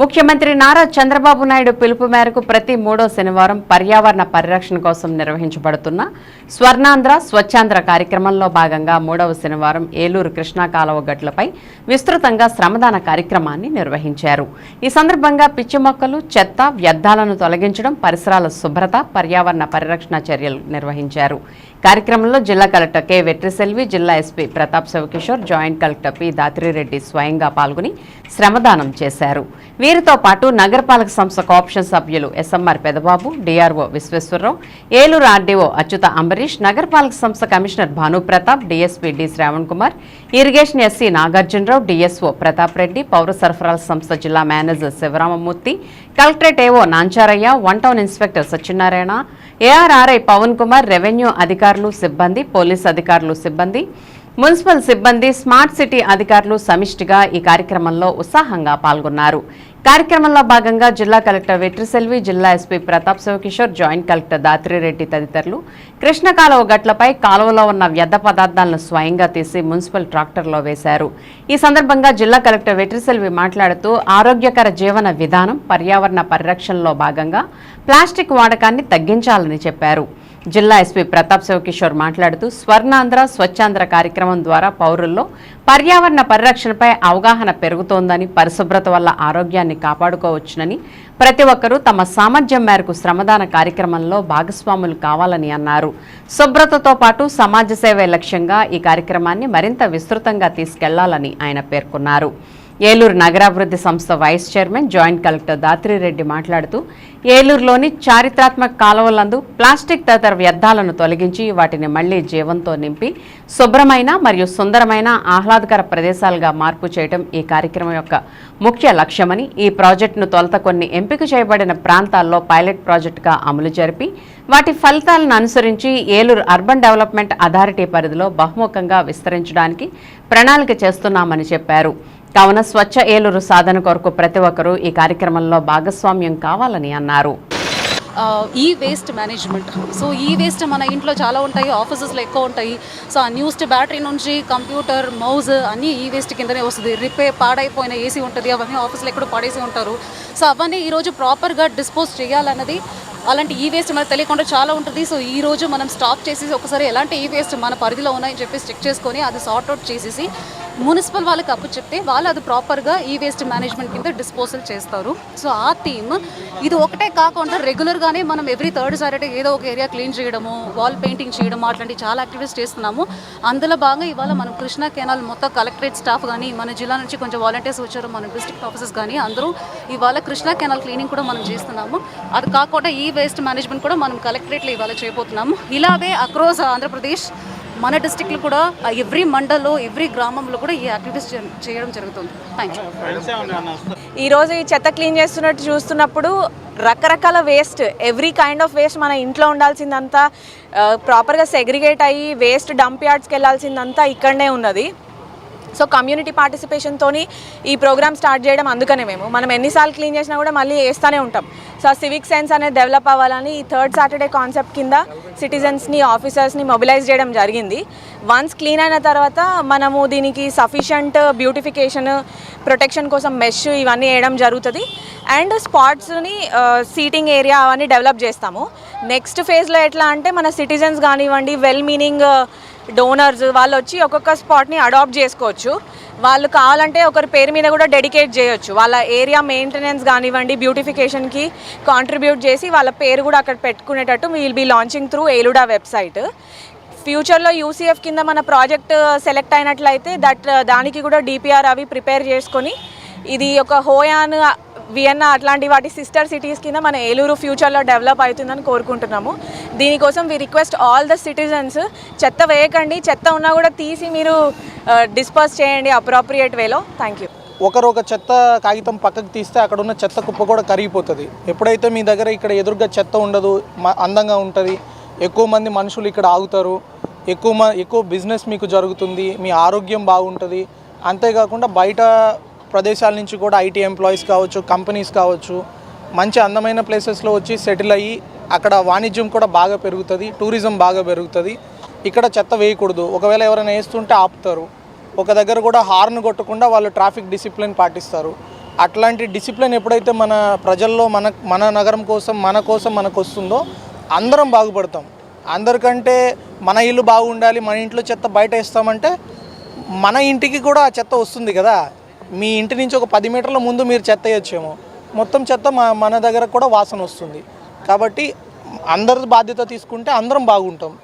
ముఖ్యమంత్రి నారా చంద్రబాబు నాయుడు పిలుపు మేరకు ప్రతి మూడో శనివారం పర్యావరణ పరిరక్షణ కోసం నిర్వహించబడుతున్న స్వర్ణాంధ్ర స్వచ్ఛాంధ్ర కార్యక్రమంలో భాగంగా మూడవ శనివారం ఏలూరు కృష్ణా కాలువ గట్లపై విస్తృతంగా శ్రమదాన కార్యక్రమాన్ని నిర్వహించారు. ఈ సందర్భంగా పిచ్చి మొక్కలు చెత్త వ్యర్థాలను తొలగించడం పరిసరాల శుభ్రత పర్యావరణ పరిరక్షణ చర్యలు నిర్వహించారు. కార్యక్రమంలో జిల్లా కలెక్టర్ కె వెట్రిసెల్వి జిల్లా SP Pratap Shivakishore joint collector P Dhatri Reddy స్వయంగా పాల్గొని శ్రమదానం చేశారు. వీరితో పాటు నగరపాలక సంస్థ కోఆప్షన్ సభ్యులు SMR Pedababu DRO Visweswara Rao Eluru RDO Achyutha Ambarish నగరపాలక సంస్థ commissioner Bhanu Pratap DSP D Shravan Kumar irrigation SE Nagarjuna Rao DSO Pratap Reddy పౌర సరఫరాల సంస్థ జిల్లా manager Sivaramamurthy collectorate AO Nancharaiah one town inspector Satyanarayana ARRI Pavan Kumar revenue అధికారులు సిబ్బంది police అధికారులు సిబ్బంది మున్సిపల్ సిబ్బంది స్మార్ట్ సిటీ అధికారులు సమిష్టిగా ఈ కార్యక్రమంలో ఉత్సాహంగా పాల్గొన్నారు. కార్యక్రమంలో భాగంగా జిల్లా కలెక్టర్ వెట్రిసెల్వి జిల్లా SP Pratap Shivakishore joint collector Dhatri Reddy తదితరులు కృష్ణ కాలువ గట్లపై కాలువలో ఉన్న వ్యర్థ పదార్థాలను స్వయంగా తీసి మున్సిపల్ ట్రాక్టర్లో వేశారు. ఈ సందర్భంగా జిల్లా కలెక్టర్ వెట్రిసెల్వి మాట్లాడుతూ ఆరోగ్యకర జీవన విధానం పర్యావరణ పరిరక్షణలో భాగంగా ప్లాస్టిక్ వాడకాన్ని తగ్గించాలని చెప్పారు. జిల్లా ఎస్పీ ప్రతాప్ శివకిషోర్ మాట్లాడుతూ స్వర్ణాంధ్ర స్వచ్ఛాంధ్ర కార్యక్రమం ద్వారా పౌరుల్లో పర్యావరణ పరిరక్షణపై అవగాహన పెరుగుతోందని పరిశుభ్రత వల్ల ఆరోగ్యాన్ని కాపాడుకోవచ్చునని ప్రతి ఒక్కరూ తమ సామర్థ్యం మేరకు శ్రమదాన కార్యక్రమంలో భాగస్వాములు కావాలని అన్నారు. శుభ్రతతో పాటు సమాజ సేవే లక్ష్యంగా ఈ కార్యక్రమాన్ని మరింత విస్తృతంగా తీసుకెళ్ళాలని ఆయన పేర్కొన్నారు. ఏలూరు నగరాభివృద్ధి సంస్థ vice chairman joint collector Dhatri Reddy మాట్లాడుతూ ఏలూరులోని చారిత్రాత్మక కాలువలందు ప్లాస్టిక్ తదితర వ్యర్థాలను తొలగించి వాటిని మళ్ళీ జీవంతో నింపి శుభ్రమైన మరియు సుందరమైన ఆహ్లాదకర ప్రదేశాలుగా మార్పు చేయడం ఈ కార్యక్రమం యొక్క ముఖ్య లక్ష్యమని ఈ ప్రాజెక్టును తొలత కొన్ని ఎంపిక చేయబడిన ప్రాంతాల్లో పైలట్ ప్రాజెక్టుగా అమలు జరిపి వాటి ఫలితాలను అనుసరించి ఏలూరు అర్బన్ డెవలప్మెంట్ అథారిటీ పరిధిలో బహుముఖంగా విస్తరించడానికి ప్రణాళిక చేస్తున్నామని చెప్పారు. కావున స్వచ్ఛ ఏలూరు సాధన కొరకు ప్రతి ఒక్కరూ ఈ కార్యక్రమంలో భాగస్వామ్యం కావాలని అన్నారు. ఈ వేస్ట్ మేనేజ్మెంట్ సో ఈ వేస్ట్ మన ఇంట్లో చాలా ఉంటాయి ఆఫీసెస్లో ఎక్కువ ఉంటాయి. సో ఆ న్యూస్ట్ బ్యాటరీ నుంచి కంప్యూటర్ మౌజ్ అన్నీ ఈ వేస్ట్ కిందనే వస్తుంది. రిపేర్ పాడైపోయిన ఏసీ ఉంటుంది అవన్నీ ఆఫీస్లో ఎక్కడ పాడేసి ఉంటారు. సో అవన్నీ ఈరోజు ప్రాపర్గా డిస్పోజ్ చేయాలన్నది అలాంటి ఈ వేస్ట్ మనకు తెలియకుండా చాలా ఉంటుంది. సో ఈ రోజు మనం స్టాప్ చేసి ఒకసారి ఎలాంటి ఈ వేస్ట్ మన పరిధిలో ఉన్నాయని చెప్పేసి చెక్ చేసుకొని అది సార్ట్అవుట్ చేసేసి మున్సిపల్ వాళ్ళకి అప్పు చెప్తే వాళ్ళు అది ప్రాపర్గా ఈ వేస్ట్ మేనేజ్మెంట్ కింద డిస్పోజల్ చేస్తారు. సో ఆ థీమ్ ఇది ఒకటే కాకుండా రెగ్యులర్గానే మనం ఎవ్రీ థర్డ్ సాటర్డే ఏదో ఒక ఏరియా క్లీన్ చేయడము వాల్ పెయింటింగ్ చేయడము అట్లాంటి చాలా యాక్టివిటీస్ చేస్తున్నాము. అందులో భాగంగా ఇవాళ మనం కృష్ణా కెనాల్ మొత్తం కలెక్టరేట్ స్టాఫ్ కానీ మన జిల్లా నుంచి కొంచెం వాలంటీర్స్ వచ్చారు మన డిస్ట్రిక్ట్ ఆఫీసెస్ కానీ అందరూ ఇవాళ కృష్ణా కెనాల్ క్లీనింగ్ కూడా మనం చేస్తున్నాము. అది కాకుండా ఈ వేస్ట్ మేనేజ్మెంట్ కూడా మనం కలెక్టరేట్లో ఇవాళ చేయబోతున్నాము. ఇలాగే అక్రోస్ ఆంధ్రప్రదేశ్ మన డిస్టిక్లో కూడా ఎవ్రీ మండల్లో ఎవ్రీ గ్రామంలో కూడా ఈ యాక్టివిటీస్ చేయడం జరుగుతుంది. థ్యాంక్ యూ ఈరోజు ఈ చెత్త క్లీన్ చేస్తున్నట్టు చూస్తున్నప్పుడు రకరకాల waste every kind of waste మన ఇంట్లో ఉండాల్సిందంతా ప్రాపర్గా సెగ్రిగేట్ అయ్యి వేస్ట్ డంప్ యార్డ్స్కి వెళ్ళాల్సిందంతా ఇక్కడనే ఉన్నది. సో కమ్యూనిటీ పార్టిసిపేషన్తో ఈ ప్రోగ్రామ్ స్టార్ట్ చేయడం అందుకనే మేము. మనం ఎన్నిసార్లు క్లీన్ చేసినా కూడా మళ్ళీ వేస్తూనే ఉంటాం. సో ఆ సివిక్ సెన్స్ అనేది డెవలప్ అవ్వాలని ఈ థర్డ్ సాటర్డే కాన్సెప్ట్ కింద సిటిజన్స్ని ఆఫీసర్స్ని మొబిలైజ్ చేయడం జరిగింది. వన్స్ క్లీన్ అయిన తర్వాత మనము దీనికి సఫిషియంట్ బ్యూటిఫికేషన్ ప్రొటెక్షన్ కోసం మెష్ ఇవన్నీ వేయడం జరుగుతుంది. అండ్ స్పాట్స్ని సీటింగ్ ఏరియా అవన్నీ డెవలప్ చేస్తాము. నెక్స్ట్ ఫేజ్లో ఎట్లా అంటే మన సిటిజన్స్ కానివ్వండి వెల్ మీనింగ్ డోనర్స్ వాళ్ళు వచ్చి ఒక్కొక్క స్పాట్ని అడాప్ట్ చేసుకోవచ్చు. వాళ్ళు కావాలంటే ఒకరి పేరు మీద కూడా డెడికేట్ చేయొచ్చు. వాళ్ళ ఏరియా మెయింటెనెన్స్ కానివ్వండి బ్యూటిఫికేషన్కి కాంట్రిబ్యూట్ చేసి వాళ్ళ పేరు కూడా అక్కడ పెట్టుకునేటట్టు will be launching through ELUDA website ఫ్యూచర్లో యూసీఎఫ్ కింద మన ప్రాజెక్ట్ సెలెక్ట్ అయినట్లయితే దట్ దానికి కూడా డిపిఆర్ అవి ప్రిపేర్ చేసుకొని ఇది ఒక హోయాన్ వియన్నా అట్లాంటి వాటి సిస్టర్ సిటీస్ కింద మన ఏలూరు ఫ్యూచర్లో డెవలప్ అవుతుందని కోరుకుంటున్నాము. దీనికోసం we request all the citizens చెత్త వేయకండి చెత్త ఉన్నా కూడా తీసి మీరు డిస్పర్స్ చేయండి అప్రోప్రియేట్ వేలో థ్యాంక్ యూ ఒకరు ఒక చెత్త కాగితం పక్కకు తీస్తే అక్కడ ఉన్న చెత్త కుప్ప కూడా కరిగిపోతుంది. ఎప్పుడైతే మీ దగ్గర ఇక్కడ ఎదురుగా చెత్త ఉండదు అందంగా ఉంటుంది ఎక్కువ మంది మనుషులు ఇక్కడ ఆగుతారు ఎక్కువ మ ఎక్కువ బిజినెస్ మీకు జరుగుతుంది మీ ఆరోగ్యం బాగుంటుంది అంతేకాకుండా బయట ప్రదేశాల నుంచి కూడా ఐటీ ఎంప్లాయీస్ కావచ్చు కంపెనీస్ కావచ్చు మంచి అందమైన ప్లేసెస్లో వచ్చి సెటిల్ అయ్యి అక్కడ వాణిజ్యం కూడా బాగా పెరుగుతుంది టూరిజం బాగా పెరుగుతుంది. ఇక్కడ చెత్త వేయకూడదు. ఒకవేళ ఎవరైనా వేస్తుంటే ఆపుతారు. ఒక దగ్గర కూడా హార్న్ కొట్టకుండా వాళ్ళు ట్రాఫిక్ డిసిప్లిన్ పాటిస్తారు. అట్లాంటి డిసిప్లిన్ ఎప్పుడైతే మన ప్రజల్లో మన మన నగరం కోసం మన కోసం మనకు వస్తుందో అందరం బాగుపడతాం. అందరికంటే మన ఇల్లు బాగుండాలి మన ఇంట్లో చెత్త బయట వేస్తామంటే మన ఇంటికి కూడా ఆ చెత్త వస్తుంది కదా. మీ ఇంటి నుంచి ఒక పది మీటర్ల ముందు మీరు చెత్త వేయచ్చేమో. మొత్తం చెత్త మా మన దగ్గర కూడా వాసన వస్తుంది. కాబట్టి అందరి బాధ్యత తీసుకుంటే అందరం బాగుంటాం.